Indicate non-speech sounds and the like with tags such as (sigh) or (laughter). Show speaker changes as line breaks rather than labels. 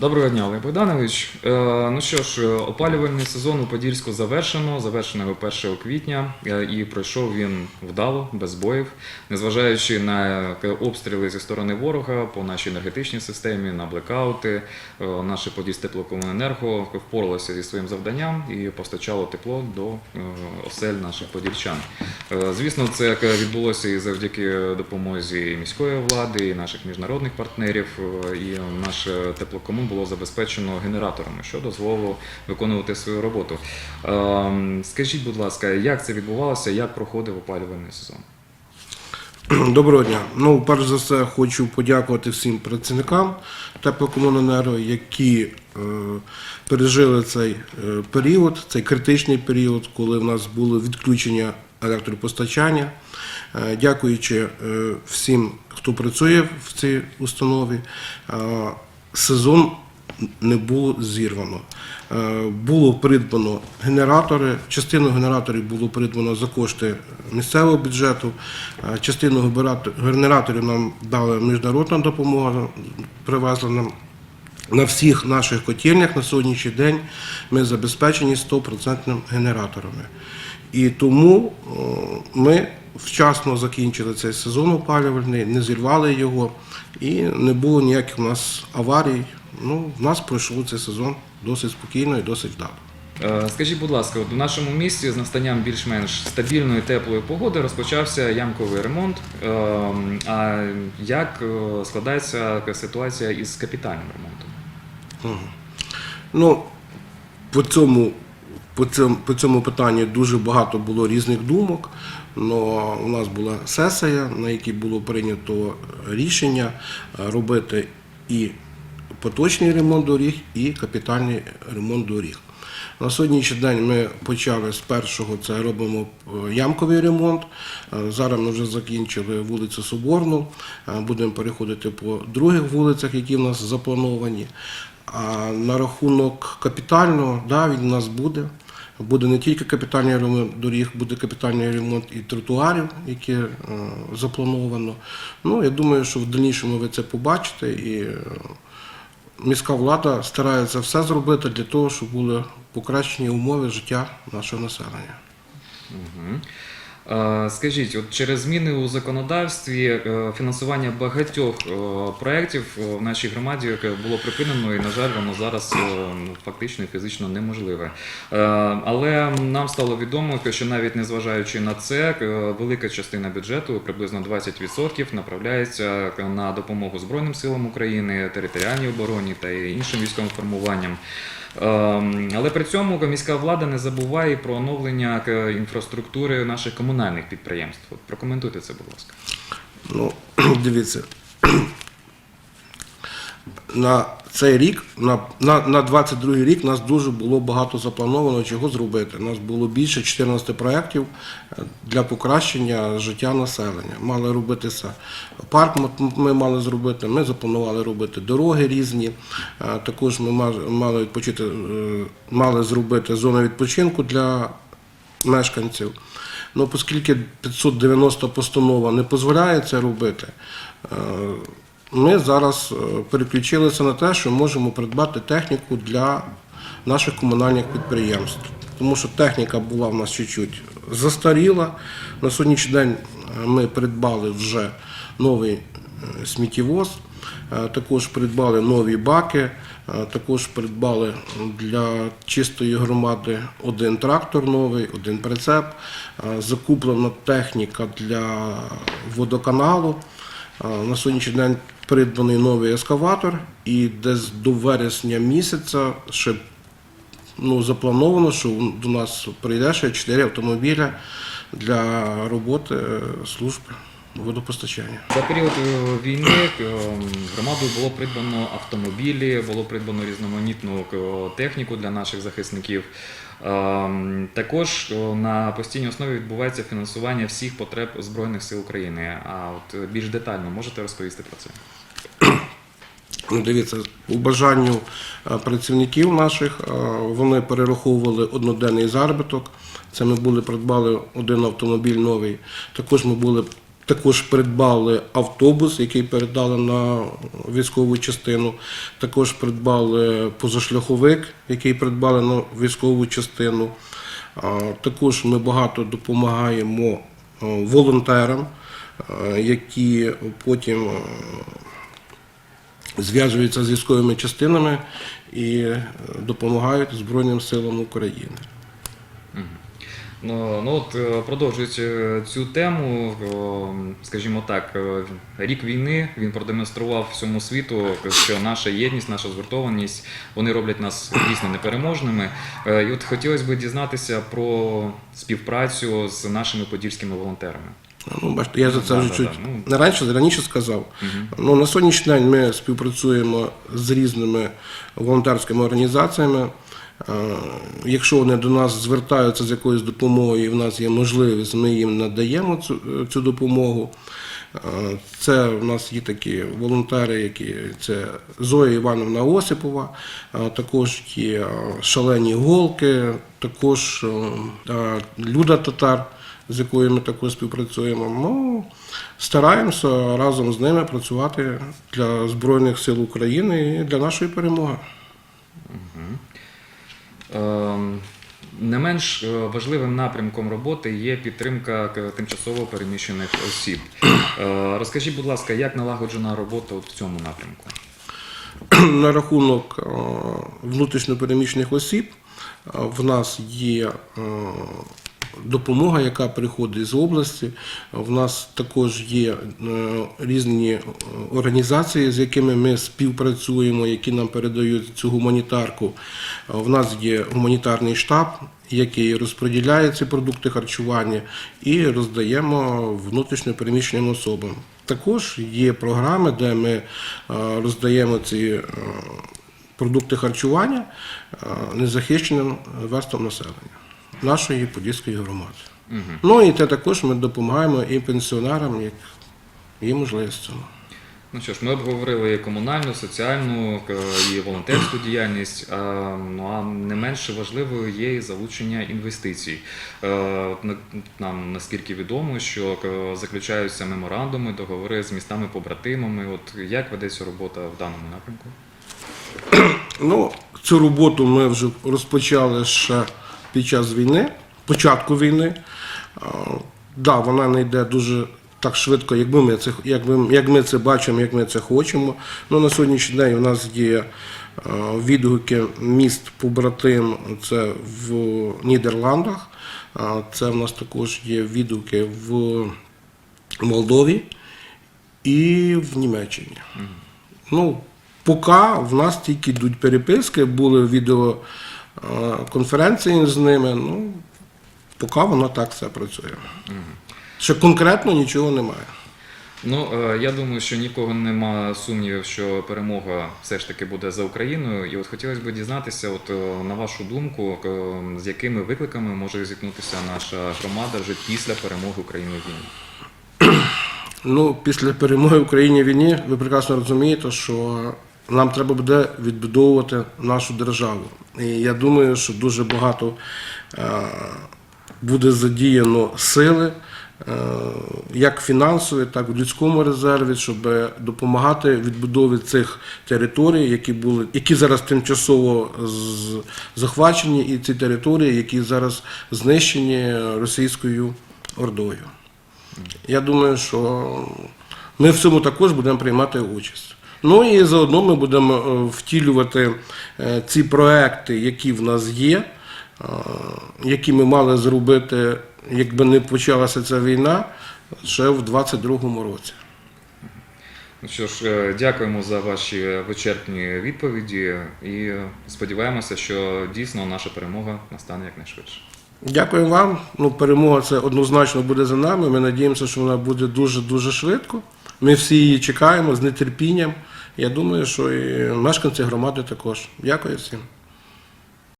Доброго дня, Олег Богданович. Е, Ну що ж, опалювальний сезон у Подільську завершено. Завершено його 1 квітня, е, і пройшов він вдало, без боїв, незважаючи на обстріли зі сторони ворога по нашій енергетичній системі, на блекаути. е, Наше Подільстеплокомуненерго впоралося зі своїм завданням і постачало тепло до осель наших подільчан. Звісно, це відбулося і завдяки допомозі міської влади, і наших міжнародних партнерів. І наш е, було забезпечено генераторами, що дозволило виконувати свою роботу. Ем, Скажіть, будь ласка, як це відбувалося, як проходив опалювальний сезон? (clears throat)
Доброго дня. Ну, перш за все, хочу подякувати всім працівникам теплокомуненерго, які е, пережили цей е, період, цей критичний період, коли в нас було відключення електропостачання. Е, дякуючи е, всім, хто працює в цій установі, е, сезон не було зірвано. Е, Було придбано генератори. Частину генераторів було придбано за кошти місцевого бюджету. Е, Частину генераторів нам дала міжнародна допомога, привезла нам. На всіх наших котельнях на сьогоднішній день ми забезпечені 100% генераторами. І тому е, ми вчасно закінчили цей сезон опалювальний, не зірвали його і не було ніяких у нас аварій. Ну, в нас пройшов цей сезон досить спокійно і досить вдало.
Е, Скажіть, будь ласка, от у нашому місті з настанням більш-менш стабільної теплої погоди розпочався ямковий ремонт. Ем, А як е, складається ситуація із капітальним ремонтом?
Ну, по цьому, по цьому, по цьому питанню дуже багато було різних думок. Но у нас була сесія, на якій було прийнято рішення е, робити і поточний ремонт доріг, і капітальний ремонт доріг. На сьогоднішній день ми почали з першого, це робимо е, ямковий ремонт. Е, Зараз ми вже закінчили вулицю Соборну, будемо переходити по других вулицях, які в нас заплановані. А на рахунок капітального, да, він у нас буде. Буде не тільки капітальний ремонт доріг, буде капітальний ремонт і тротуарів, які е, заплановано. Ну, я думаю, що в дальнішому ви це побачите. І е, міська влада старається все зробити для того, щоб були покращені умови життя нашого населення.
Скажіть, от через зміни у законодавстві е, фінансування багатьох е, проєктів е, в нашій громаді було припинено, і, на жаль, воно зараз ну, фактично і фізично неможливе. Але нам стало відомо, що навіть незважаючи на це, велика частина бюджету, приблизно 20%, направляється на допомогу Збройним силам України, територіальній обороні та іншим військовим формуванням. Ем, Але при цьому міська влада не забуває про оновлення е, інфраструктури наших комунальних підприємств. Прокоментуйте це, будь ласка.
Ну, (clears throat) дивіться. На цей рік, на, на, на 22 рік, нас дуже було багато заплановано, чого зробити. У нас було більше 14 проєктів е, для покращення життя населення. Мали робити це. Парк ми- мали зробити, ми запланували робити дороги різні. Е, Також ми ма- мали відпочити, е, мали зробити зону відпочинку для мешканців. Ну, оскільки 590 постанова не дозволяє це робити, ми зараз е, переключилися на те, що можемо придбати техніку для наших комунальних підприємств. Тому що техніка була в нас чуть-чуть застаріла. На сьогоднішній день е, ми придбали вже новий е, сміттєвоз, також придбали нові баки, також придбали для чистої громади один трактор новий, один прицеп, закуплена техніка для водоканалу. Е, На сьогоднішній день придбаний новий ескаватор, і десь до вересня місяця ще ну, заплановано, що до нас прийде ще 4 автомобіля для роботи служби. служб водопостачання.
За період е, війни е, громадою було придбано автомобілі, було придбано різноманітну е, техніку для наших захисників. Також на постійній основі відбувається фінансування всіх потреб Збройних сил України. А от більш детально можете розповісти про це? (clears throat)
Ну, дивіться, у бажанню працівників наших вони перераховували одноденний заробіток. Це ми були придбали один автомобіль новий. Також ми були Також придбали автобус, який передали на військову частину. Також придбали позашляховик, який придбали на військову частину. Також ми багато допомагаємо е, волонтерам, е, які потім е, зв'язуються з військовими частинами і допомагають Збройним силам України.
Ну, ну от е, продовжуючи цю тему, скажімо так, е, рік війни він продемонстрував всьому світу, що наша єдність, наша згуртованість, вони роблять нас дійсно непереможними. Е, І от хотілося б дізнатися про співпрацю з нашими подільськими волонтерами.
Ну, бачите, я за це вже чуть
ну.
раніше, раніше сказав. Ну, на сьогоднішній день ми співпрацюємо з різними волонтерськими організаціями. Е, Якщо вони до нас звертаються з якоюсь допомогою, і в нас є можливість, ми їм надаємо цю, цю допомогу. Е, Це в нас є такі волонтери, які це Зоя Івановна Осипова, е, також є е, шалені голки, також е, е, Люда Татар, з якою ми також співпрацюємо. Ну, стараємося разом з ними працювати для Збройних сил України і для нашої перемоги.
Ем, Не менш е, важливим напрямком роботи є підтримка тимчасово переміщених осіб. Е, Розкажіть, будь ласка, як налагоджена робота от в цьому напрямку? (clears throat)
На рахунок е, внутрішньопереміщених осіб е, в нас є е, допомога, яка приходить з області. В нас також є е, різні е, організації, з якими ми співпрацюємо, які нам передають цю гуманітарку. В нас є гуманітарний штаб, який розподіляє ці продукти харчування і роздаємо внутрішньопереміщеним особам. Також є програми, де ми е, роздаємо ці продукти харчування незахищеним верствам населення нашої подільської громади. Ну і те також ми допомагаємо і пенсіонерам, як є можливість.
Ну що ж, ми обговорили і комунальну, соціальну е, і волонтерську діяльність. А, ну а не менше важливою є і залучення інвестицій. Е, Нам наскільки відомо, що е, заключаються меморандуми, договори з містами-побратимами. От як ведеться робота в даному напрямку?
Ну, цю роботу ми вже розпочали ще під час війни, початку війни. Да, вона не йде дуже так швидко, як ми це, як ми, як ми це бачимо, як ми це хочемо. Ну, на сьогоднішній день у нас є відгуки міст побратим, це в Нідерландах. А, Це в нас також є відгуки в Молдові і в Німеччині. Ну, поки в нас тільки йдуть переписки, були відеоконференції з ними. Ну, поки воно так все працює. Ще конкретно нічого немає.
Ну е, я думаю, що нікого нема сумнівів, що перемога все ж таки буде за Україною. І от хотілося б дізнатися, от е, на вашу думку, е, з якими викликами може зіткнутися наша громада вже після перемоги України в війні.
Ну, після перемоги в Україні в війні, ви прекрасно розумієте, що нам треба буде відбудовувати нашу державу. І я думаю, що дуже багато е, буде задіяно сили, е, як фінансові, так і в людському резерві, щоб допомагати відбудові цих територій, які були, які зараз тимчасово захвачені, і ці території, які зараз знищені російською ордою. Я думаю, що ми в цьому також будемо приймати участь. Ну і заодно ми будемо е, втілювати е, ці проекти, які в нас є, е, які ми мали зробити, якби не почалася ця війна, ще в 22-му році.
Ну що ж, дякуємо за ваші вичерпні відповіді і сподіваємося, що дійсно наша перемога настане якнайшвидше.
Дякую вам. Ну, перемога це однозначно буде за нами. Ми надіємося, що вона буде дуже-дуже швидко. Ми всі її чекаємо з нетерпінням. Я думаю, що і мешканці громади також. Дякую всім.